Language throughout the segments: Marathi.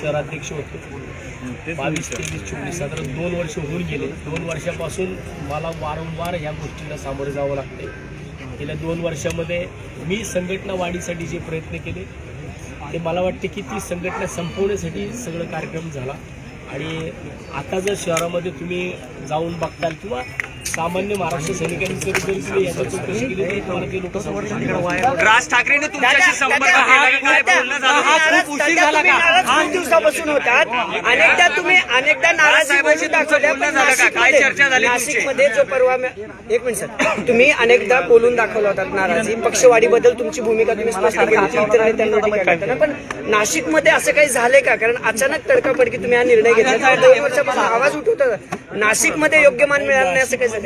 शहराध्यक्ष होतो. बावीस तेवीस चोवीस साधारण दोन वर्ष होऊन गेले. दोन वर्षापासून मला वारंवार ह्या गोष्टीला सामोरे जावं लागते गेल्या दोन वर्षामध्ये मी संघटना वाढीसाठी जे प्रयत्न केले ते मला वाटते की ती संघटना संपवण्यासाठी सगळं कार्यक्रम झाला. आणि आता जर शहरामध्ये तुम्ही जाऊन बघताल किंवा सामान्य महाराष्ट्र सैनिकांनी जरी जरी तुम्ही याची चौकशी केली तर तुम्हाला ते लोक. राज ठाकरेंनी तुमच्याशी संपर्क केला का? काय बोलणं झालं? हा खूप उशीर झाला का? आठ दिवसापासून होतात. अनेकदा तुम्ही अनेकदा नाराजी दाखवल्या पण? काय नाशिकमध्ये- चर्चा झाली तुमची? नाशिकमध्ये जो परवा मी- एक मिनिट सर. तुम्ही अनेकदा बोलून दाखवला होतात नाराजी. पक्षवाढीबद्दल तुमची भूमिका तुम्ही स्पष्ट केली. होती इतर नेत्यांना टीका करताना पण नाशिकमध्ये असं काही झालंय का? कारण अचानक तडकाफडकी तुम्ही हा निर्णय घेतला. दोन वर्षापासून आवाज उठवता नाशिकमध्ये योग्य मान मिळालं नाही असं काही झालं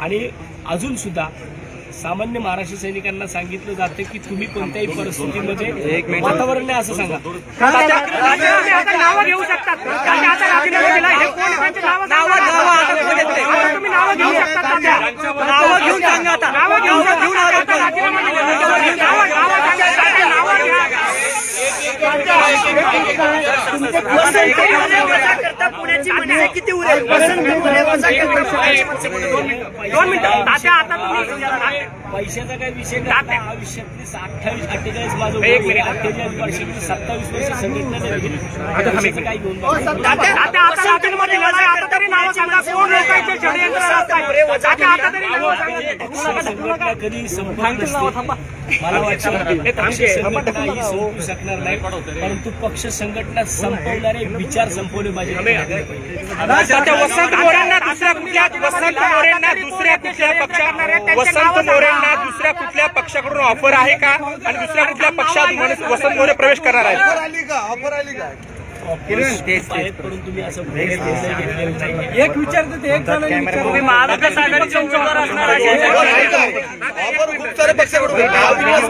आणि अजून सुद्धा सामान्य महाराष्ट्र सैनिकांना सांगितलं जातं की तुम्ही कोणत्याही परिस्थितीमध्ये वातावरण नाही असं सांगा नावं घेऊ शकतात त्यांनी आता राजीनामा दिला हे कोण त्यांची नावं नावं नावं आता कोण येत नाही. आता तुम्ही नावं घेऊ शकतात तात्या. नावं घेऊन सांगा आता नावं घेऊ शकतात घेऊन आलो तात्या. राजीनामा दिला. नावं नावं सांगा. तात्या, नावं घ्या. वसंत मोरे वजा करता पुण्याची मनसे किती उरेल वसंत मोरे वजा करता पुण्याची मनसे किती उरेल? दोन मिनिटं तात्या आता तुम्ही पैशाचा काही विषय नाही. आयुष्यातली अठ्ठावीस अठ्ठेचाळीस माझं वय आहे. अठ्ठेचाळीस वर्षातली सत्तावीस वर्ष संघटना पैशाचं काही घेऊन बसणार. तात्या तात्या, आता राजीनामा दिला नाही. आता तरी नावं सांगा कोण लोकांचे षडयंत्र रचताय. तात्या, आता तरी नावं सांगा. पक्ष संघटना कधी संपत नसते. मला वाटतं संपू शकणार नाही. परंतु पक्ष संघटना संपवणारे विचार संपवले पाहिजे. वसंत मोरेंना दुसऱ्या कुठल्या वसंत मोरेंना दुसऱ्या कुठल्या पक्षा वसंत मोरेंना दुसऱ्या कुठल्या पक्षाकडून ऑफर आहे का? आणि दुसऱ्या कुठल्या पक्षात वसंत मोरे प्रवेश करणार आहेत? ऑफर आली का? ऑफर आली का? एक विचारतो ते एक तुम्ही महाविकास आघाडीचे उमेदवार असणार आहे. ऑफर आहे का? ऑफर खूप सारे पक्षाकडून आहे. महाविकास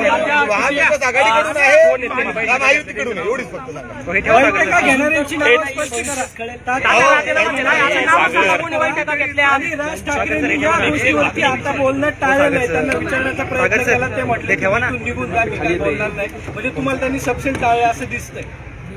महाविकास आघाडीकडून आहे. का महायुतीकडून आहे. एवढीच फक्त सांगा. घेणाऱ्यांची नावं स्पष्ट करा. तात्या, राजीनामा दिला. आता नावं सांगा कोणी बैठका घेतल्या आणि राज ठाकरेंनी या गोष्टीवरती आता बोलणं टाळलं नाही. त्यांना विचारण्याचा प्रयत्न केला ते म्हटले निघून जा बोलणार नाही. म्हणजे तुम्हाला त्यांनी सपशेल टाळलं असं दिसतंय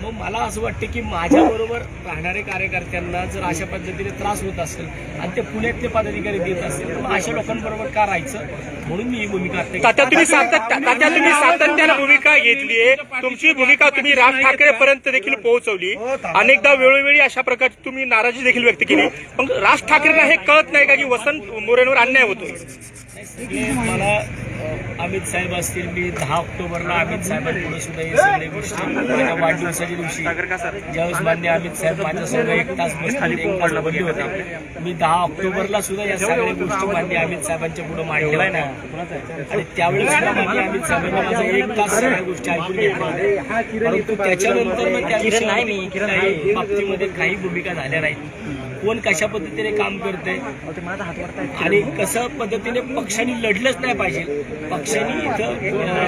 मग मला असं वाटतं की माझ्याबरोबर राहणारे कार्यकर्त्यांना जर अशा पद्धतीने त्रास होत असेल आणि ते पुण्यातले पदाधिकारी देत असतील तर मग अशा लोकांबरोबर का राहायचं? म्हणून मी ही भूमिका तुम्ही सातत्य तात्या तुम्ही सातत्यानं भूमिका घेतलीये तुमची भूमिका तुम्ही राज ठाकरे पर्यंत देखील पोहोचवली. अनेकदा वेळोवेळी अशा प्रकारची तुम्ही नाराजी देखील व्यक्त केली. पण राज ठाकरेंना हे कळत नाही का की वसंत मोरेंवर अन्याय होतो मला अमित साहेब असतील मी दहा ऑक्टोबरला अमित साहेबांपुढे सुद्धा हे सगळे गोष्टी माझ्या वाढदिवसाच्या दिवशी ज्यावेळेस मान्य अमित साहेब माझ्यासमोर एक तास बसले एक तास होते. मी दहा ऑक्टोबरला सुद्धा या सगळ्या गोष्टी मान्य अमित साहेबांच्या पुढे मांडल्या ना आणि त्यावेळेस सुद्धा मान्य अमित साहेबांनी माझा एक तास सगळ्या गोष्टी ऐकून घेतल्या. परंतु त्याच्यानंतर मग त्या विषयावर काही बाबतीमध्ये काही भूमिका झाल्या नाहीत. कोण कशा पद्धतीने काम करते आणि कसं पद्धतीने पक्षांनी लढलंच नाही पाहिजे. पक्षांनी इथं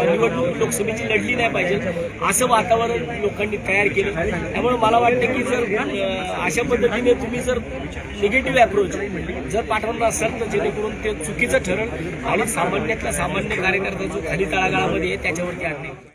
निवडणूक लोकसभेची लढली नाही पाहिजे असं वातावरण लोकांनी तयार केलं. त्यामुळे मला वाटतं की जर अशा पद्धतीने तुम्ही जर निगेटिव्ह अप्रोच जर पाठवणार असाल तर जेणेकरून ते चुकीचं ठरल आणि सामान्यातला सामान्य कार्यकर्ता जो खाली तळागाळामध्ये आहे त्याच्यावरती आणणे